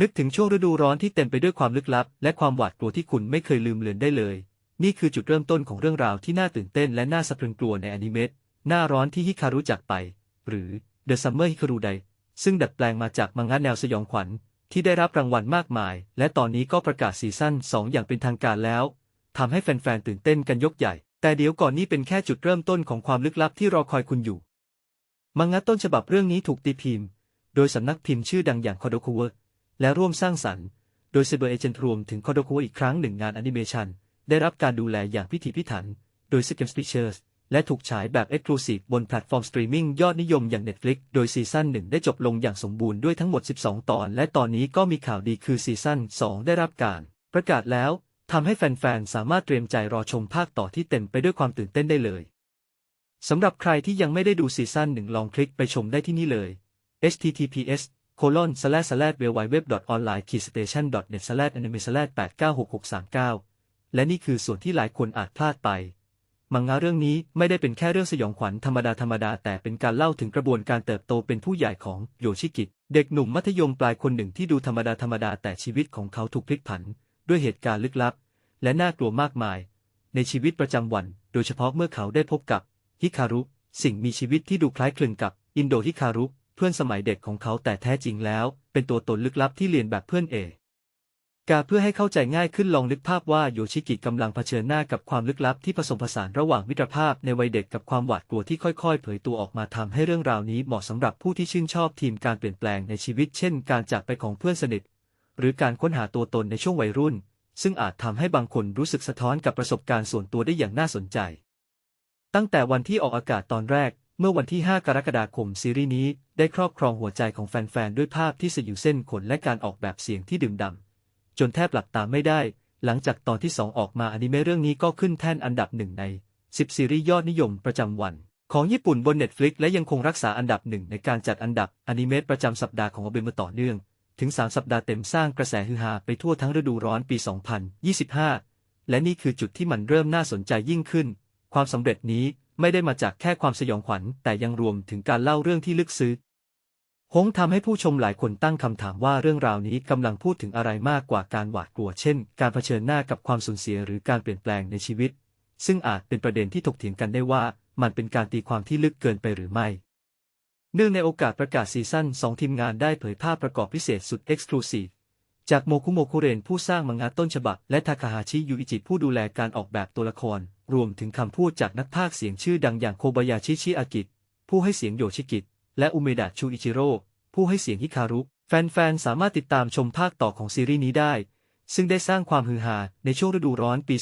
นึกถึงช่วงฤดูร้อนที่เต็มไปด้วยความลึกลับ และความหวาดกลัวที่คุณไม่เคยลืมเลือนได้เลย นี่คือจุดเริ่มต้นของเรื่องราวที่น่าตื่นเต้นและน่าสะพรึงกลัวในอนิเมะหน้าร้อนที่ฮิคารุจากไป หรือ The Summer Hikaru Day ซึ่งดัดแปลงมาจากมังงะแนวสยองขวัญ ที่ได้รับรางวัลมากมาย และตอนนี้ก็ประกาศซีซั่น2 อย่างเป็นทางการแล้วทำให้แฟนๆตื่นเต้นกันยกใหญ่ แต่เดี๋ยวก่อนนี้เป็นแค่จุดเริ่มต้นของความลึกลับที่รอคอยคุณอยู่ มังงะต้นฉบับเรื่องนี้ถูกตีพิมพ์ โดยสำนักพิมพ์ชื่อดังอย่างคอโดคุเว และร่วมสร้างสรรค์ โดยเซเบอร์เอเจนต์รวมถึงคอโดคุเวอีกครั้งหนึ่งงานแอนิเมชันได้รับการดูแลอย่างพิถีพิถัน โดย s ิ e m Pictures และถูกฉายแบบ Exclusive บนแพลตฟอร์มสตรีมมิ่งยอดนิยมอย่าง Netflix โดยซีซั่น1ได้จบลงอย่างสมบูรณ์ด้วยทั้งหมด 12 ตอน และตอนนี้ก็มีข่าวดีคือซีซั่น2 ได้รับการ ประกาศแล้วทำให้แฟนๆ สามารถเตรียมใจรอชมภาคต่อที่เต็มไปด้วยความตื่นเต้นได้เลยสำหรับใครที่ยังไม่ได้ดูซีซั่น1ลองคลิกไปชมได้ที่นี่เลย https colon slash slash w w w online station net slash anime slash 896639และนี่คือส่วนที่หลายคนอาจพลาดไป มังงะเรื่องนี้ไม่ได้เป็นแค่เรื่องสยองขวัญธรรมดาธรรมดาแต่เป็นการเล่าถึงกระบวนการเติบโตเป็นผู้ใหญ่ของโยชิกิ เด็กหนุ่มมัธยมปลายคนหนึ่งที่ดูธรรมดาธรรมดาแต่ชีวิตของเขาถูกพลิกผัน ด้วยเหตุการณ์ลึกลับ และน่ากลัวมากมาย ในชีวิตประจำวัน โดยเฉพาะเมื่อเขาได้พบกับฮิคารุ สิ่งมีชีวิตที่ดูคล้ายคลึงกับอินโดฮิคารุ พื่อนสมัยเด็กของเขาแต่แท้จริงแล้ว เป็นตัวตนลึกลับที่เรียนแบบเพื่อนเอกาเพื่อให้เข้าใจง่ายขึ้นลองนึกภาพว่าโยชิกิกำลังเผชิญหน้ากับความลึกลับที่ผสมผสานระหว่างมิตรภาพในวัยเด็กกับความหวาดกลัวที่ค่อยๆ เผยตัวออกมาทำให้เรื่องราวนี้เหมาะสำหรับผู้ที่ชื่นชอบทีมการเปลี่ยนแปลงในชีวิต เช่น การจากไปของเพื่อนสนิท หรือการค้นหาตัวตนในช่วงวัยรุ่น ซึ่งอาจทำให้บางคนรู้สึกสะท้อนกับประสบการณ์ส่วนตัวได้อย่างน่าสนใจ ตั้งแต่วันที่ออกอากาศตอนแรก เมื่อวันที่ 5 กรกฎาคมซีรีส์นี้ได้ครอบครองหัวใจของแฟนๆ ด้วยภาพที่สยิวเส้นขนและการออกแบบเสียงที่ดื่มด่ำจนแทบหลับตาไม่ได้ หลังจากตอนที่ 2 ออกมาอนิเมะเรื่องนี้ก็ขึ้นแท่นอันดับหนึ่งใน 10 ซีรีส์ยอดนิยมประจำวัน ของญี่ปุ่นบน Netflix และยังคงรักษาอันดับหนึ่งในการจัดอันดับอนิเมะประจำสัปดาห์ของอเบมาต่อเนื่อง ถึง 3 สัปดาห์เต็มสร้างกระแสฮือฮาไปทั่วทั้งฤดูร้อนปี 2025 และนี่คือจุดที่มันเริ่มน่าสนใจยิ่งขึ้น ความสำเร็จนี้ ไม่ได้มาจากแค่ความสยองขวัญ แต่ยังรวมถึงการเล่าเรื่องที่ลึกซึ้งฮงทำให้ผู้ชมหลายคนตั้งคำถามว่าเรื่องราวนี้กำลังพูดถึงอะไรมากกว่าการหวาดกลัว เช่น การเผชิญหน้ากับความสูญเสียหรือการเปลี่ยนแปลงในชีวิต ซึ่งอาจเป็นประเด็นที่ถกเถียงกันได้ว่ามันเป็นการตีความที่ลึกเกินไปหรือไม่ เนื่องในโอกาสประกาศซีซั่น 2 ทีมงานได้เผยภาพประกอบพิเศษสุดเอ็กซ์คลูซีฟจากโมคุโมคุเรนผู้สร้างมังงะต้นฉบับ และทาคาฮาชิยูอิจิผู้ดูแลการออกแบบตัวละครรวมถึงคำพูดจากนักพากย์เสียงชื่อดังอย่างโคบายาชิชิอากิผู้ให้เสียงโยชิกิและอุเมดะชูอิจิโร่ผู้ให้เสียงฮิคารุ แฟนๆ สามารถติดตามชมภาคต่อของซีรีส์นี้ได้ ซึ่งได้สร้างความฮือฮาในช่วงฤดูร้อนปี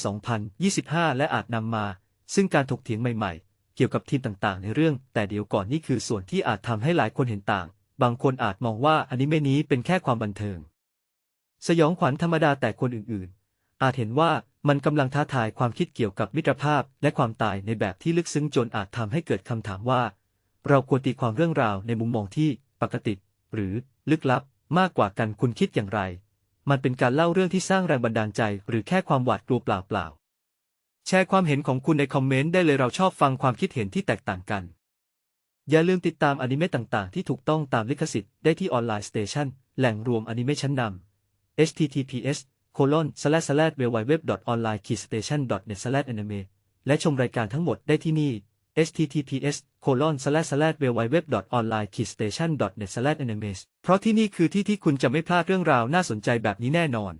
2025 และอาจนำมา ซึ่งการถกเถียงใหม่ๆ เกี่ยวกับทีมต่างๆ ในเรื่อง แต่เดี๋ยวก่อนนี่คือส่วนที่อาจทำให้หลายคนเห็นต่าง บางคนอาจมองว่าอนิเมะนี้เป็นแค่ความบันเทิง สยองขวัญธรรมดาแต่คนอื่นๆ อาจเห็นว่า มันกำลังท้าทายความคิดเกี่ยวกับมิตรภาพและความตายในแบบที่ลึกซึ้งจนอาจทำให้เกิดคำถามว่า เราควรตีความเรื่องราวในมุมมองที่ปกติ หรือลึกลับมากกว่ากันคุณคิดอย่างไร มันเป็นการเล่าเรื่องที่สร้างแรงบันดาลใจ หรือแค่ความหวาดกลัวเปล่าๆ แชร์ความเห็นของคุณในคอมเมนต์ได้เลยเราชอบฟังความคิดเห็นที่แตกต่างกัน อย่าลืมติดตามอนิเมะต่างๆ ที่ถูกต้องตามลิขสิทธิ์ได้ที่ออนไลน์สเตชันแหล่งรวมอนิเมะชั้นนำ https colon slash slash www online station net slash anime และชมรายการทั้งหมดได้ที่นี่ https colon slash slash www online station net slash anime เพราะที่นี่คือที่ที่คุณจะไม่พลาดเรื่องราวน่าสนใจแบบนี้แน่นอน